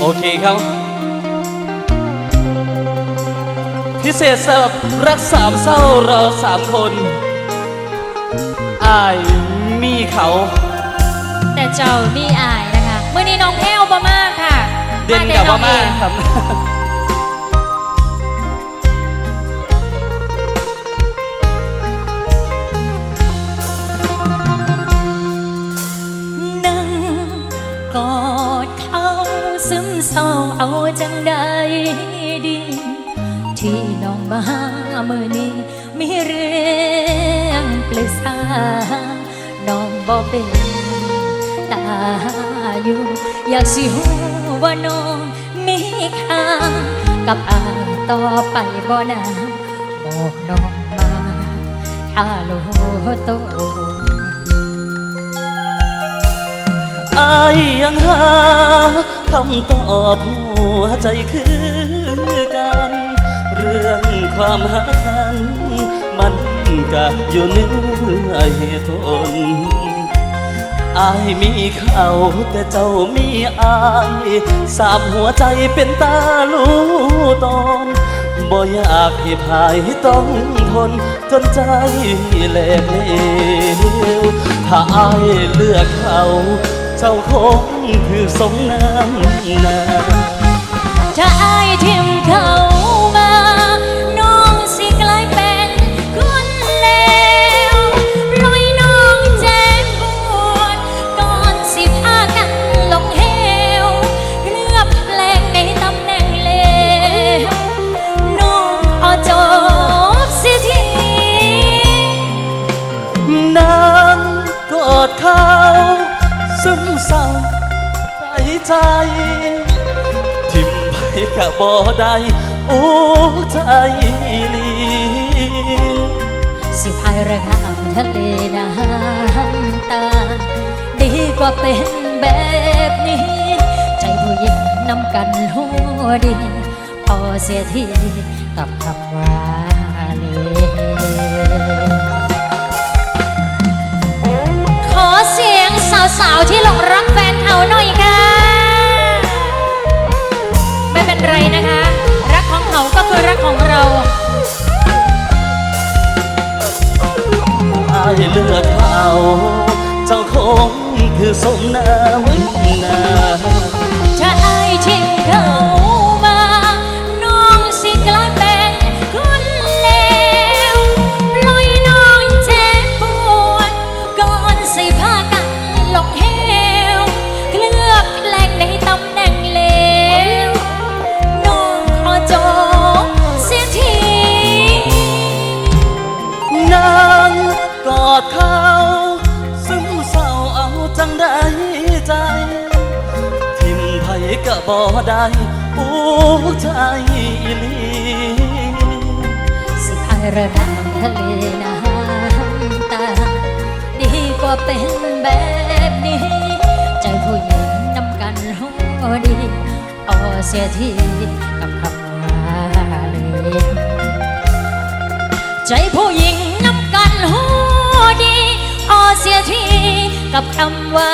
โอเคครับ พิเศษสำหรับรักสามเศร้าเราสามคนอายมีเขา แต่เจ้ามีอายนะคะเมื่อนี้น้องแพ้วบามากค่ะเด่นแต่กับน้ว่าองมาเองครับ นั่งกอดเขา ซึมเศร้าเอาจังใดดี ที่น้องมาเมื่อนี้มีเรื่องปรึกษาน้องบอกเป็นตาอยู่ อยากสิหูว่าน้องมีค่ากับอาต่อไปบ่นาบอกน้องมาถ้าโลโตอายยังหา คำตอบหัวใจคือกัน เรื่องความหักนั้นมันก็อยู่เนือเหตุผลอายมีเขาแต่เจ้ามีอายสามหัวใจเป็นตาลูตอนบ่อยากให้ภายต้องทนจนใจแหลกเลวถ้าอายเลือกเขา จ้าคงคือสมน้ำหนา จะอายทิม ซึมเศร้าใจใจทิมไปกะบ่ได้โอ้ใจลีสิพายรือข้ามทะเลน้ำตา ดีกว่าเป็นแบบนี้ ใจผู้หญิงน้ำกันหัวดีพอเสียทีกับคำว่า เลือกเขา เจ้าคงคือสมน้ำหนา บ่ได้โอ้ใจลีสิพายเรือข้ามทะเลน้ำตา ดีกว่าเป็นแบบนี้ ใจผู้หญิงนำกันหัวดีพอเสียทีกับคำว่าเลวใจผู้หญิงนำกันหัวดีพอเสียทีกับคำว่า